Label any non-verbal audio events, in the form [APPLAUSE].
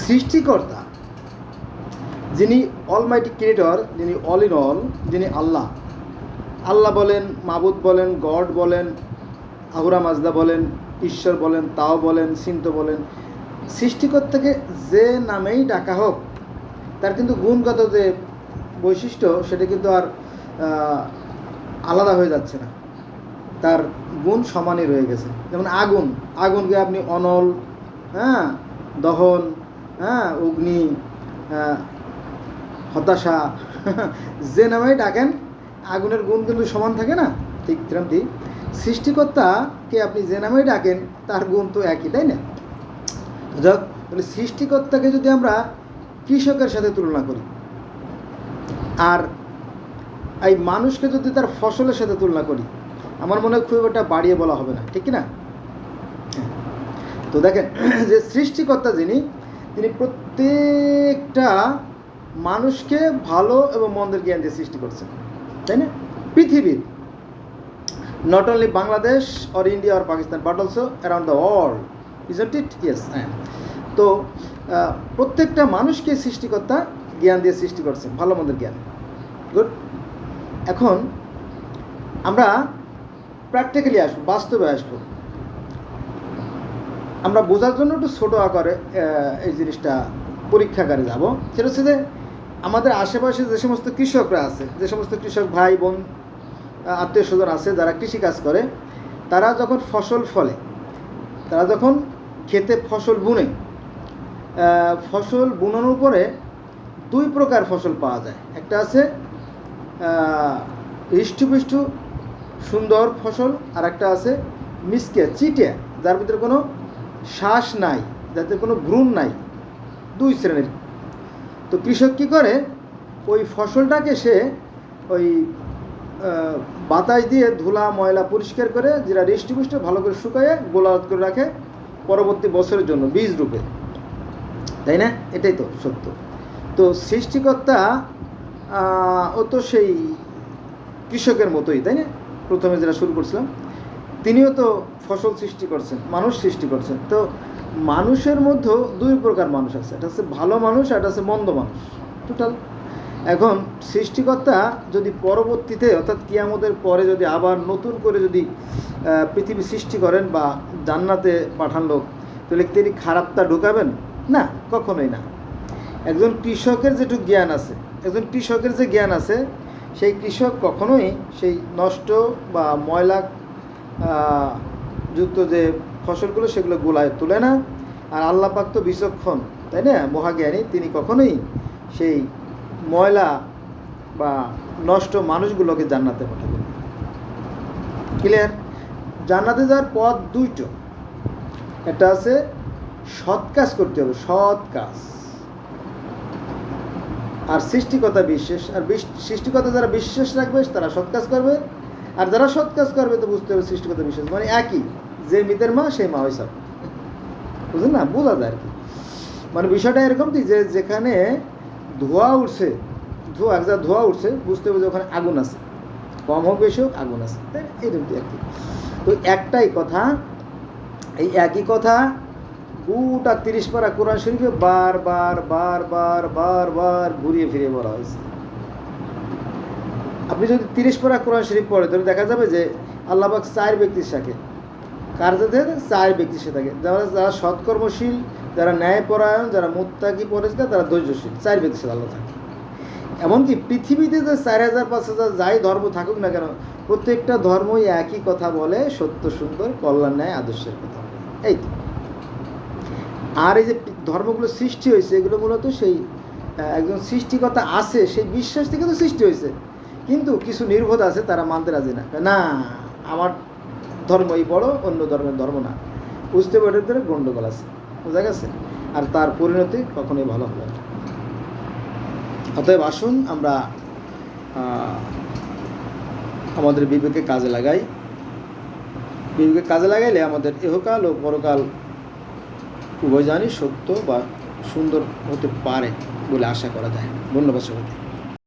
সৃষ্টিকর্তা, যিনি almighty creator যিনি অল ইন অল যিনি আল্লাহ। আল্লাহ বলেন, মাবুদ বলেন, গড বলেন আহুরা মাজদা বলেন, ঈশ্বর বলেন, তাও বলেন, সিন্ত বলেন। সৃষ্টিকর্তাকে যে নামেই ডাকা হোক, তার কিন্তু গুণগত যে বৈশিষ্ট্য, সেটা কিন্তু আর আলাদা হয়ে যাচ্ছে না। তার গুণ সমানই রয়ে গেছে। যেমন আগুন, আগুনকে আপনি অনল হ্যাঁ দহন হ্যাঁ অগ্নি হতাশা, [LAUGHS] যে নামেই ডাকেন, আগুনের গুণ কিন্তু সমান থাকে না। ঠিক তেমনি সৃষ্টিকর্তাকে আপনি যে নামেই ডাকেন, তার গুণ তো একই, তাই না? যাক তাহলে সৃষ্টিকর্তাকে যদি আমরা কৃষকের সাথে তুলনা করি, আর এই মানুষকে যদি তার ফসলের সাথে তুলনা করি, আমার মনে হয় খুব একটা বাড়িয়ে বলা হবে না, ঠিক না। তো দেখেন, [CLEARS THROAT] যে সৃষ্টিকর্তা যিনি তিনি প্রত্যেকটা মানুষকে ভালো এবং মন্দের জ্ঞান দিয়ে সৃষ্টি করছেন, তাই না? পৃথিবীর not only Bangladesh or India or Pakistan but also around the world isn't it yes হ্যাঁ। তো প্রত্যেকটা মানুষকে সৃষ্টিকর্তা জ্ঞান দিয়ে সৃষ্টি করছে ভালো মন্দের জ্ঞান। গুড এখন আমরা প্র্যাকটিক্যালি আসব, বাস্তবে আসব। আমরা বোঝার জন্য একটু ছোটো আকারে এই জিনিসটা পরীক্ষাগারে যাব। সেটা হচ্ছে যে আমাদের আশেপাশে যে সমস্ত কৃষকরা আছে, যে সমস্ত কৃষক ভাই, বোন আত্মীয় স্বজন আছে, যারা কৃষিকাজ করে, তারা যখন ফসল ফলে, তারা যখন খেতে ফসল বুনে ফসল বুনানোর পরে দুই প্রকার ফসল পাওয়া যায়। একটা আছে হৃষ্টপুষ্ট সুন্দর ফসল আর একটা আছে মিসকে চিটে যার ভিতরে কোনো শ্বাস নাই, যাতে কোনো ভ্রূণ নাই, দুই শ্রেণির। তো কৃষক কী করে? ওই ফসলটাকে সে ওই বাতাস দিয়ে ধুলা, ময়লা পরিষ্কার করে যেটা হৃষ্টপুষ্ট ভালো করে শুকায়ে গোলাত করে রাখে পরবর্তী বছরের জন্য, বীজ রূপে। তাই না? এটাই তো সত্য। তো সৃষ্টিকর্তা ও তো সেই কৃষকের মতোই, তাই না? প্রথমে যেটা শুরু করছিলাম। তিনিও তো ফসল সৃষ্টি করছেন, মানুষ সৃষ্টি করছেন। তো মানুষের মধ্যেও দুই প্রকার মানুষ আছে, এটা হচ্ছে ভালো মানুষ আর একটা হচ্ছে মন্দ মানুষ। টোটাল এখন সৃষ্টিকর্তা যদি পরবর্তীতে, অর্থাৎ কিয়ামতের পরে যদি আবার নতুন করে যদি পৃথিবী সৃষ্টি করেন বা জান্নাতে পাঠান লোক, তাহলে তিনি খারাপটা ঢুকাবেন? না, কখনোই না। একজন কৃষকের যেটুকু জ্ঞান আছে, একজন কৃষকের যে জ্ঞান আছে, সেই কৃষক কখনোই সেই নষ্ট বা ময়লা যুক্ত যে ফসলগুলো সেগুলো গোলায় তোলে না। আর আল্লাহ পাক তো বিচক্ষণ, তাই না? মহাজ্ঞানী, তিনি কখনোই সেই ময়লা বা নষ্ট মানুষগুলোকে জান্নাতে পাঠাবেন ক্লিয়ার জান্নাতে যাওয়ার পথ দুইটো। একটা আছে সৎ কাজ করতে হবে, সৎ কাজ। আর সৃষ্টিকতা বিশ্বাস আর সৃষ্টিকতা যারা বিশ্বাস রাখবে, তারা সৎ কাজ করবে। আর যারা সৎ কাজ করবে তো বুঝতে হবে সৃষ্টিকতা বিশ্বাস মানে একই, যে মিতের মা, সেই মা সব বুঝলেন না? বোঝা যায় আর কি। মানে বিষয়টা এরকম কি, যে যেখানে ধোঁয়া উঠছে, ধোঁয়া জায়গায় ধোঁয়া উঠছে, বুঝতে হবে যে ওখানে আগুন আছে। কম হোক, বেশি হোক, আগুন আছে। তাই না? এইরকম আর কি তো একটাই কথা, এই একই কথা গোটা তিরিশ পারা কোরআন শরীফে বার বার বার বার বার বার ঘুরিয়ে ফিরিয়ে বলা হয়েছে। আপনি যদি তিরিশ পারা কোরআন শরীফ পড়ে তাহলে দেখা যাবে যে আল্লাহবাক চার ব্যক্তির সাথে। কার সাথে? চার ব্যক্তির সাথে থাকে। যারা যারা সৎকর্মশীল, যারা ন্যায়পরায়ণ, যারা মুত্তাকি পরেছে তারা ধৈর্যশীল। চার ব্যক্তির সাথে আল্লাহ থাকে। এমনকি পৃথিবীতে যে চার হাজার, পাঁচ হাজার যাই ধর্ম থাকুক না কেন, প্রত্যেকটা ধর্মই একই কথা বলে, সত্য, সুন্দর, কল্যাণ, ন্যায়, আদর্শের কথা এই তো। আর এই যে ধর্মগুলো সৃষ্টি হয়েছে, এগুলো মূলত সেই একজন সৃষ্টিকর্তা আছে, সেই বিশ্বাস থেকে তো সৃষ্টি হয়েছে। কিন্তু কিছু নির্বোধ আছে, তারা মানতে রাজি না। না, আমার ধর্মই বড়, অন্য ধর্মের ধর্ম না। বুঝতে পারে ধরে গণ্ডগোল আছে। বোঝা গেছে? আর তার পরিণতি কখনোই ভালো হবে না। অতএব আসুন, আমরা আমাদের বিবেকে কাজে লাগাই। বিবেকে কাজে লাগাইলে আমাদের এহকাল ও পরকাল উভয় জানি সত্য বা সুন্দর হতে পারে বলে আশা করা যায়। ধন্যবাদ সবাইকে।